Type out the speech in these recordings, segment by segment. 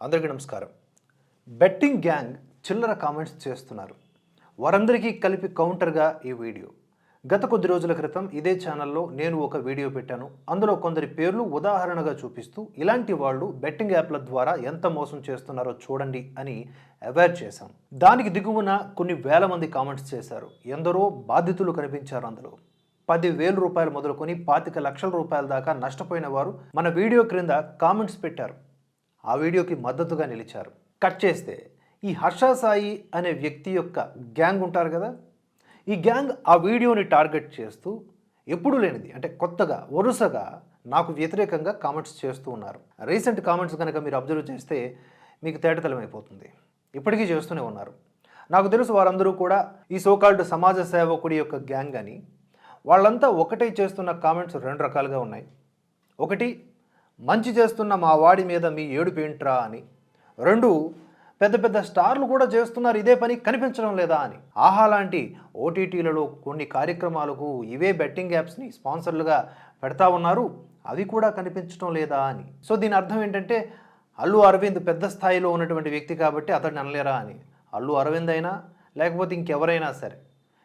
అందరికీ నమస్కారం. Betting gang చిల్లర కామెంట్స్ చేస్తున్నారు. వారందరికీ కలిపి కౌంటర్గా ఈ వీడియో. గత కొద్ది రోజుల క్రితం ఇదే ఛానల్లో నేను ఒక వీడియో పెట్టాను. అందులో కొందరి పేర్లు ఉదాహరణగా చూపిస్తూ ఇలాంటి వాళ్ళు బెట్టింగ్ యాప్ల ద్వారా ఎంత మోసం చేస్తున్నారో చూడండి అని అవేర్ చేశాం. దానికి దిగువన కొన్ని వేల మంది కామెంట్స్ చేశారు. ఎందరో బాధితులు కనిపించారు అందులో. పది వేల రూపాయలు మొదలుకొని పాతిక లక్షల రూపాయల దాకా నష్టపోయిన వారు మన వీడియో క్రింద కామెంట్స్ పెట్టారు. ఆ వీడియోకి మద్దతుగా నిలిచారు. కట్ చేస్తే ఈ హర్ష సాయి అనే వ్యక్తి యొక్క గ్యాంగ్ ఉంటారు కదా? ఈ గ్యాంగ్ ఆ వీడియోని టార్గెట్ చేస్తూ ఎప్పుడూ లేనిది అంటే కొత్తగా వరుసగా నాకు వ్యతిరేకంగా కామెంట్స్ చేస్తూ ఉన్నారు. రీసెంట్ కామెంట్స్ కనుక మీరు అబ్జర్వ్ చేస్తే మీకు తేటతలమైపోతుంది ఇప్పటికీ చేస్తూనే ఉన్నారు. నాకు తెలుసు వారందరూ కూడా ఈ సోకాల్డ్ సమాజ సేవకుడి యొక్క గ్యాంగ్ అని. వాళ్ళంతా ఒకటే చేస్తున్న కామెంట్స్ రెండు రకాలుగా ఉన్నాయి. ఒకటి మంచి చేస్తున్న మా వాడి మీద మీ ఏడుపు ఏంట్రా అని. రెండు పెద్ద పెద్ద స్టార్లు కూడా చేస్తున్నారు ఇదే పని కనిపించడం లేదా అని. ఆహా లాంటి ఓటీటీలలో కొన్ని కార్యక్రమాలకు ఇవే బెట్టింగ్ యాప్స్ని స్పాన్సర్లుగా పెడతా ఉన్నారు అవి కూడా కనిపించడం లేదా అని. సో దీని అర్థం ఏంటంటే అల్లు అరవింద్ పెద్ద స్థాయిలో ఉన్నటువంటి వ్యక్తి కాబట్టి అతడిని అనలేరా అని. అల్లు అరవింద్ అయినా లేకపోతే ఇంకెవరైనా సరే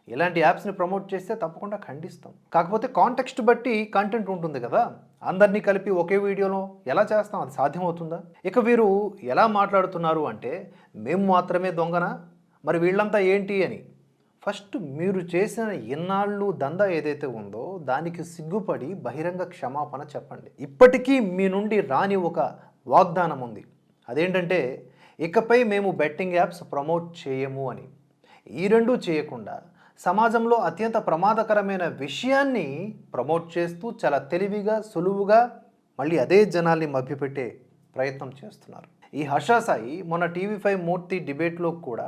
ఇలాంటి యాప్స్ని ప్రమోట్ చేస్తే తప్పకుండా ఖండిస్తాం. కాకపోతే కాంటెక్స్ట్ బట్టి కంటెంట్ ఉంటుంది కదా. అందరినీ కలిపి ఒకే వీడియోలో ఎలా చేస్తాం? అది సాధ్యమవుతుందా? ఇక వీరు ఎలా మాట్లాడుతున్నారు అంటే మేము మాత్రమే దొంగన? మరి వీళ్ళంతా ఏంటి అని? ఫస్ట్ మీరు చేసిన ఇన్నాళ్ళు దందా ఏదైతే ఉందో దానికి సిగ్గుపడి బహిరంగ క్షమాపణ చెప్పండి. ఇప్పటికీ మీ నుండి రాని ఒక వాగ్దానం ఉంది. అదేంటంటే ఇకపై మేము బెట్టింగ్ యాప్స్ ప్రమోట్ చేయము అని. ఈ రెండూ చేయకుండా సమాజంలో అత్యంత ప్రమాదకరమైన విషయాన్ని ప్రమోట్ చేస్తూ చాలా తెలివిగా సులువుగా మళ్ళీ అదే జనాల్ని మభ్యపెట్టే ప్రయత్నం చేస్తున్నారు. ఈ హర్షాసాయి మొన్న టీవీ ఫైవ్ మూర్తి డిబేట్లో కూడా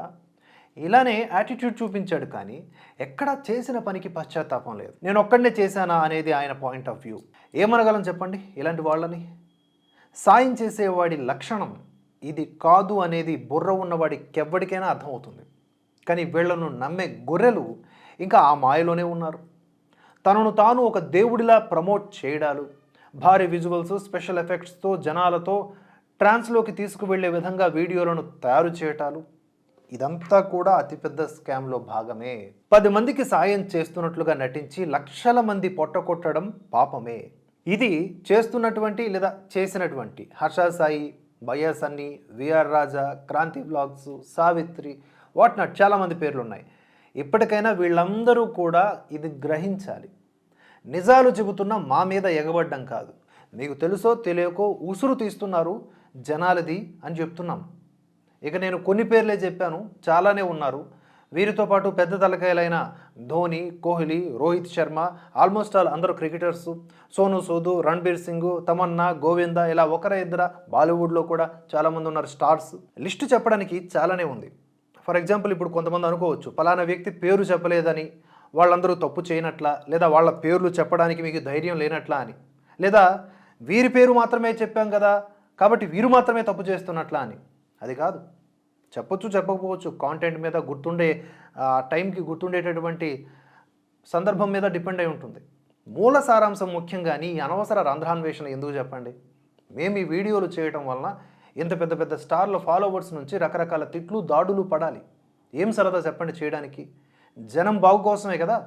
ఇలానే యాటిట్యూడ్ చూపించాడు కానీ ఎక్కడ చేసిన పనికి పశ్చాత్తాపం లేదు. నేను ఒక్కడనే చేశానా అనేది ఆయన పాయింట్ ఆఫ్ వ్యూ ఏమనగలం చెప్పండి? ఇలాంటి వాళ్ళని? సాయం చేసేవాడి లక్షణం ఇది కాదు అనేది బుర్ర ఉన్నవాడి కెవ్వడికైనా అర్థమవుతుంది. కానీ వీళ్ళను నమ్మే గొర్రెలు ఇంకా ఆ మాయలోనే ఉన్నారు. తనను తాను ఒక దేవుడిలా ప్రమోట్ చేయడాలు భారీ విజువల్స్ స్పెషల్ ఎఫెక్ట్స్తో జనాలతో ట్రాన్స్లోకి తీసుకువెళ్ళే విధంగా వీడియోలను తయారు చేయటాలు. ఇదంతా కూడా అతిపెద్ద స్కామ్లో భాగమే. పది మందికి సాయం చేస్తున్నట్లుగా నటించి లక్షల మంది పొట్టకొట్టడం పాపమే. ఇది చేస్తున్నటువంటి లేదా చేసినటువంటి Harsha Sai బయాసన్ని Sunny VR Raja Kranthi blogs Savitri what not చాలామంది పేర్లు ఉన్నాయి ఇప్పటికైనా వీళ్ళందరూ కూడా ఇది గ్రహించాలి. నిజాలు చెబుతున్న మా మీద ఎగబడ్డం కాదు. మీకు తెలుసో తెలియకో ఉసురు తీస్తున్నారు జనాలది అని చెప్తున్నాం. ఇక నేను కొన్ని పేర్లే చెప్పాను చాలానే ఉన్నారు. వీరితో పాటు పెద్ద తలకాయలైన ధోని కోహ్లీ రోహిత్ శర్మ ఆల్మోస్ట్ ఆల్ అందరూ క్రికెటర్స్ సోను సూదు రణ్బీర్ సింగ్ తమన్నా గోవింద ఇలా ఒకరి ఇద్దర బాలీవుడ్లో కూడా చాలామంది ఉన్నారు స్టార్స్. లిస్టు చెప్పడానికి చాలానే ఉంది. ఫర్ ఎగ్జాంపుల్ ఇప్పుడు కొంతమంది అనుకోవచ్చు పలానా వ్యక్తి పేరు చెప్పలేదని వాళ్ళందరూ తప్పు చేయనట్లా లేదా వాళ్ళ పేర్లు చెప్పడానికి మీకు ధైర్యం లేనట్లా అని. లేదా వీరి పేరు మాత్రమే చెప్పాం కదా కాబట్టి వీరు మాత్రమే తప్పు చేస్తున్నట్లా అని. అది కాదు. చెప్పొచ్చు చెప్పకపోవచ్చు కాంటెంట్ మీద గుర్తుండే టైంకి గుర్తుండేటటువంటి సందర్భం మీద డిపెండ్ అయి ఉంటుంది. మూల సారాంశం ముఖ్యంగాని ఈ అనవసర రంధ్రాన్వేషణ ఎందుకు చెప్పండి? మేము ఈ వీడియోలు చేయడం వలన ఇంత పెద్ద పెద్ద స్టార్ల ఫాలోవర్స్ నుంచి రకరకాల తిట్లు దాడులు పడాలి. ఏం సరదా చెప్పండి చేయడానికి? జనం బాగు కోసమే కదా?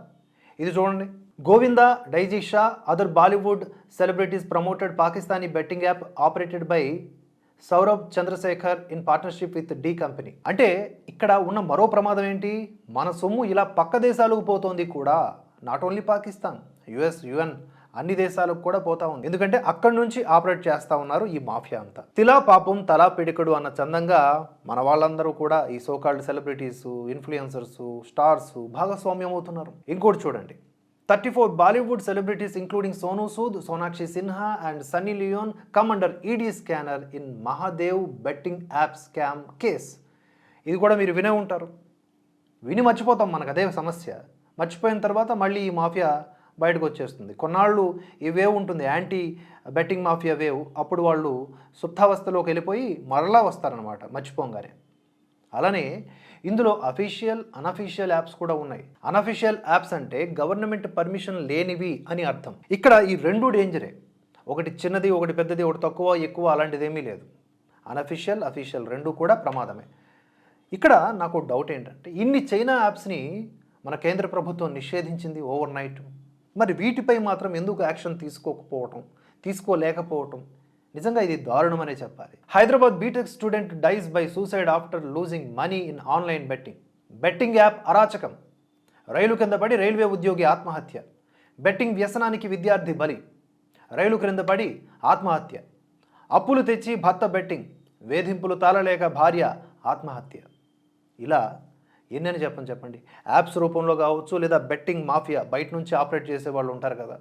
ఇది చూడండి. Govinda Daisy Shah other Bollywood celebrities promoted Pakistani betting app operated by Saurabh Chandrashekhar in partnership with the company. అంటే ఇక్కడ ఉన్న మరో ప్రమాదం ఏంటి? మన సొమ్ము ఇలా పక్క దేశాలకు పోతోంది కూడా. Not only Pakistan US UN అన్ని దేశాలకు కూడా పోతా ఉంది. ఎందుకంటే అక్కడి నుంచి ఆపరేట్ చేస్తా ఉన్నారు ఈ మాఫియా అంతా. తిలా పాపం తలా పిడికడు అన్న చందంగా మన వాళ్ళందరూ కూడా ఈ సోకాల్డ్ సెలబ్రిటీస్ ఇన్ఫ్లుయెన్సర్స్ స్టార్స్ భాగస్వామ్యం అవుతున్నారు. ఇంకోటి చూడండి. Thirty four Bollywood celebrities including Sonu Sood Sonakshi Sinha and Sunny Leone come under ED scanner in Mahadev betting app scam case. ఇది కూడా మీరు వినే ఉంటారు. విని మర్చిపోతాం మనకు అదే సమస్య. మర్చిపోయిన తర్వాత మళ్ళీ ఈ మాఫియా బయటకు వచ్చేస్తుంది కొన్నాళ్ళు ఈ వేవ్ ఉంటుంది యాంటీ బెట్టింగ్ మాఫియా వేవ్. అప్పుడు వాళ్ళు సుప్తావస్థలోకి వెళ్ళిపోయి మరలా వస్తారనమాట మర్చిపోగానే. అలానే ఇందులో అఫీషియల్ అనఫీషియల్ యాప్స్ కూడా ఉన్నాయి. అనఫీషియల్ యాప్స్ అంటే గవర్నమెంట్ పర్మిషన్ లేనివి అని అర్థం. ఇక్కడ ఈ రెండు డేంజరే. ఒకటి చిన్నది ఒకటి పెద్దది ఒకటి తక్కువ ఎక్కువ అలాంటిది ఏమీ లేదు. అనఫిషియల్ అఫీషియల్ రెండు కూడా ప్రమాదమే. ఇక్కడ నాకు డౌట్ ఏంటంటే ఇన్ని చైనా యాప్స్ని మన కేంద్ర ప్రభుత్వం నిషేధించింది ఓవర్ నైట్? మరి వీటిపై మాత్రం ఎందుకు యాక్షన్ తీసుకోకపోవటం తీసుకోలేకపోవటం? నిజంగా ఇది దారుణమనే చెప్పాలి. Hyderabad B Tech student dies by suicide after losing money in online betting. Betting app అరాచకం. రైలు కింద పడి రైల్వే ఉద్యోగి ఆత్మహత్య. బెట్టింగ్ వ్యసనానికి విద్యార్థి బలి. రైలు క్రింద పడి ఆత్మహత్య. అప్పులు తెచ్చి భర్త బెట్టింగ్. వేధింపులు తాళలేక భార్య ఆత్మహత్య. ఇలా ఎన్నని చెప్పని చెప్పండి? యాప్స్ రూపంలో కావచ్చు లేదా బెట్టింగ్ మాఫియా బయట నుంచి ఆపరేట్ చేసే వాళ్ళు ఉంటారు కదా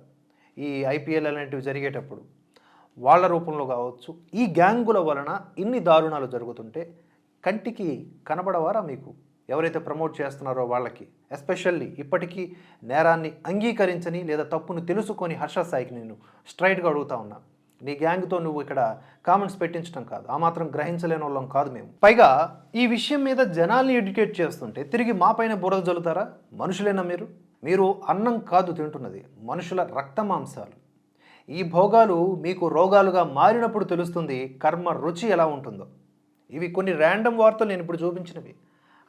ఈ ఐపీఎల్ అలాంటివి జరిగేటప్పుడు వాళ్ళ రూపంలో కావచ్చు ఈ గ్యాంగుల వలన ఇన్ని దారుణాలు జరుగుతుంటే కంటికి కనబడవారా మీకు? ఎవరైతే ప్రమోట్ చేస్తున్నారో వాళ్ళకి ఎస్పెషల్లీ ఇప్పటికీ నేరాన్ని అంగీకరించని లేదా తప్పును తెలుసుకొని హర్ష సాయికి నేను స్ట్రైట్గా అడుగుతా ఉన్నా. నీ గ్యాంగ్తో నువ్వు ఇక్కడ కామెంట్స్ పెట్టించడం కాదు. ఆ మాత్రం గ్రహించలేని వాళ్ళం కాదు మేము. పైగా ఈ విషయం మీద జనాల్ని ఎడ్యుకేట్ చేస్తుంటే తిరిగి మా పైన బురద జల్లుతారా? మనుషులేనా మీరు? మీరు అన్నం కాదు తింటున్నది మనుషుల రక్త మాంసాలు. ఈ భోగాలు మీకు రోగాలుగా మారినప్పుడు తెలుస్తుంది కర్మ రుచి ఎలా ఉంటుందో. ఇవి కొన్ని ర్యాండమ్ వార్తలు నేను ఇప్పుడు చూపించినవి.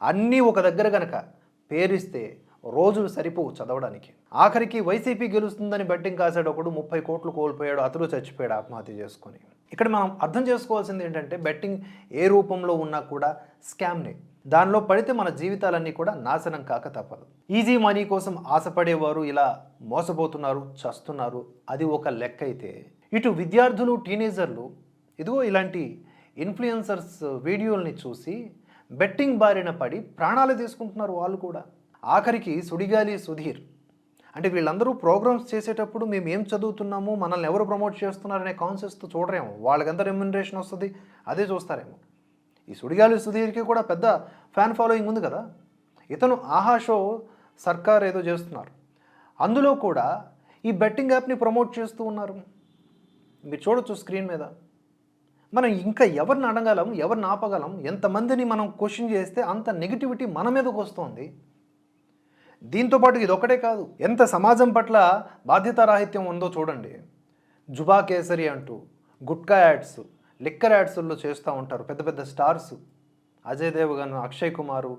అన్నీ ఒక దగ్గర గనక పేరిస్తే రోజులు సరిపోవు చదవడానికి. ఆఖరికి వైసీపీ గెలుస్తుందని బెట్టింగ్ కాసాడు ఒకడు ముప్పై కోట్లు కోల్పోయాడు అతడు చచ్చిపోయాడు ఆత్మహత్య చేసుకొని. ఇక్కడ మనం అర్థం చేసుకోవాల్సింది ఏంటంటే బెట్టింగ్ ఏ రూపంలో ఉన్నా కూడా స్కామ్నే. దానిలో పడితే మన జీవితాలన్నీ కూడా నాశనం కాక తప్పదు. ఈజీ మనీ కోసం ఆశపడేవారు ఇలా మోసపోతున్నారు చస్తున్నారు అది ఒక లెక్క అయితే. ఇటు విద్యార్థులు టీనేజర్లు ఇదిగో ఇలాంటి ఇన్ఫ్లుయెన్సర్స్ వీడియోల్ని చూసి బెట్టింగ్ బారిన పడి ప్రాణాలు తీసుకుంటున్నారు వాళ్ళు కూడా. ఆఖరికి సుడిగాలి సుధీర్. అంటే వీళ్ళందరూ ప్రోగ్రామ్స్ చేసేటప్పుడు మేము ఏం చదువుతున్నాము మనల్ని ఎవరు ప్రమోట్ చేస్తున్నారనే కాన్సెప్ట్తో చూడరేమో. వాళ్ళకి ఎంత రెమ్యునరేషన్ వస్తుంది అదే చూస్తారేమో. ఈ సుడిగాలి సుధీర్కి కూడా పెద్ద ఫ్యాన్ ఫాలోయింగ్ ఉంది కదా. ఇతను ఆహా షో సర్కార్ ఏదో చేస్తున్నారు. అందులో కూడా ఈ బెట్టింగ్ యాప్ని ప్రమోట్ చేస్తూ ఉన్నారు. మీరు చూడొచ్చు స్క్రీన్ మీద. మనం ఇంకా ఎవరిని అడగలం ఎవరిని ఆపగలం ఎంతమందిని మనం క్వశ్చన్ చేస్తే అంత నెగిటివిటీ మన మీదకి వస్తుంది. దీంతోపాటు ఇది ఒకటే కాదు. ఎంత సమాజం పట్ల బాధ్యతారాహిత్యం ఉందో చూడండి. జుబా కేసరి అంటూ గుట్కా యాడ్స్ లిక్కర్ యాడ్స్లో చేస్తూ ఉంటారు పెద్ద పెద్ద స్టార్స్. అజయ్ దేవగన్ అక్షయ్ కుమారు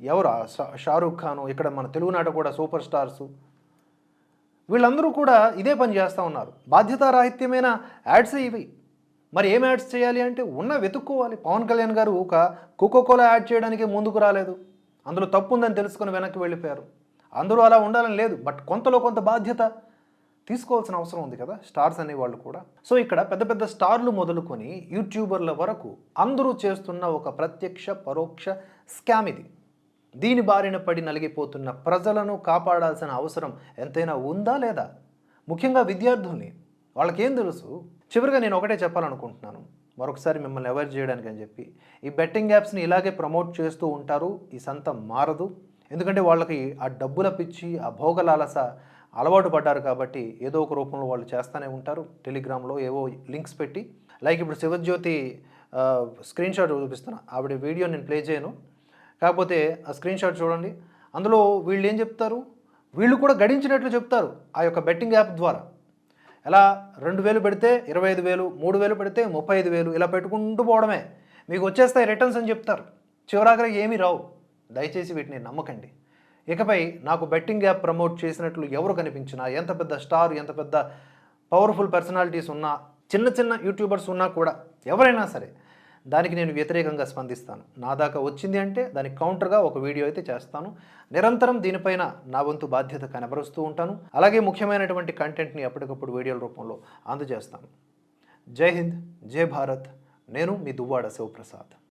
ఎవరు? షా- షారూఖ్ ఖాను ఇక్కడ మన తెలుగునాట కూడా సూపర్ స్టార్స్. వీళ్ళందరూ కూడా ఇదే పని చేస్తూ ఉన్నారు. బాధ్యతారాహిత్యమైన యాడ్స్ ఇవి. మరి ఏం యాడ్స్ చేయాలి అంటే ఉన్న వెతుక్కోవాలి. పవన్ కళ్యాణ్ గారు ఒక కోకోకోలా యాడ్ చేయడానికి ముందుకు రాలేదు. అందులో తప్పు ఉందని తెలుసుకొని వెనక్కి వెళ్ళిపోయారు. అందరూ అలా ఉండాలని లేదు బట్ కొంతలో కొంత బాధ్యత తీసుకోవాల్సిన అవసరం ఉంది కదా స్టార్స్ అనేవాళ్ళు కూడా. సో ఇక్కడ పెద్ద పెద్ద స్టార్లు మొదలుకొని యూట్యూబర్ల వరకు అందరూ చేస్తున్న ఒక ప్రత్యక్ష పరోక్ష స్కామ్ ఇది. దీని బారిన పడి నలిగిపోతున్న ప్రజలను కాపాడాల్సిన అవసరం ఎంతైనా ఉందా లేదా? ముఖ్యంగా విద్యార్థుల్ని. వాళ్ళకేం తెలుసు? చివరిగా నేను ఒకటే చెప్పాలనుకుంటున్నాను. మరొకసారి మిమ్మల్ని అవాయిడ్ చేయడానికి అని చెప్పి. ఈ బెట్టింగ్ యాప్స్ని ఇలాగే ప్రమోట్ చేస్తూ ఉంటారు. ఈ సంత మారదు. ఎందుకంటే వాళ్ళకి ఆ డబ్బుల పిచ్చి ఆ భోగలాలస అలవాటు పడ్డారు కాబట్టి ఏదో ఒక రూపంలో వాళ్ళు చేస్తూనే ఉంటారు. టెలిగ్రామ్లో ఏవో లింక్స్ పెట్టి. లైక్ ఇప్పుడు శివజ్యోతి స్క్రీన్ షాట్ చూపిస్తున్నా. ఆవిడ వీడియో నేను ప్లే చేయను. కాకపోతే ఆ స్క్రీన్ షాట్ చూడండి. అందులో వీళ్ళు ఏం చెప్తారు? వీళ్ళు కూడా గడించినట్లు చెప్తారు ఆ యొక్క బెట్టింగ్ యాప్ ద్వారా. ఎలా రెండు వేలు పెడితే ఇరవై ఐదు వేలు మూడు వేలు పెడితే ముప్పై ఐదు వేలు ఇలా పెట్టుకుంటూ పోవడమే. మీకు వచ్చేస్తాయి రిటర్న్స్ అని చెప్తారు. చివరాఖరికి ఏమీ రావు. దయచేసి వీటిని నమ్మకండి. ఇకపై నాకు బెట్టింగ్ యాప్ ప్రమోట్ చేసినట్లు ఎవరు కనిపించినా ఎంత పెద్ద స్టార్ ఎంత పెద్ద పవర్ఫుల్ పర్సనాలిటీస్ ఉన్నా చిన్న చిన్న యూట్యూబర్స్ ఉన్నా కూడా ఎవరైనా సరే దానికి నేను వ్యతిరేకంగా స్పందిస్తాను. నా దాకా వచ్చింది అంటే దానికి కౌంటర్గా ఒక వీడియో అయితే చేస్తాను. నిరంతరం దీనిపైన నా వంతు బాధ్యత కనబరుస్తూ ఉంటాను. అలాగే ముఖ్యమైనటువంటి కంటెంట్ని ఎప్పటికప్పుడు వీడియోల రూపంలో అందజేస్తాను. జై హింద్ జై భారత్. నేను మీ దువ్వాడ శివప్రసాద్.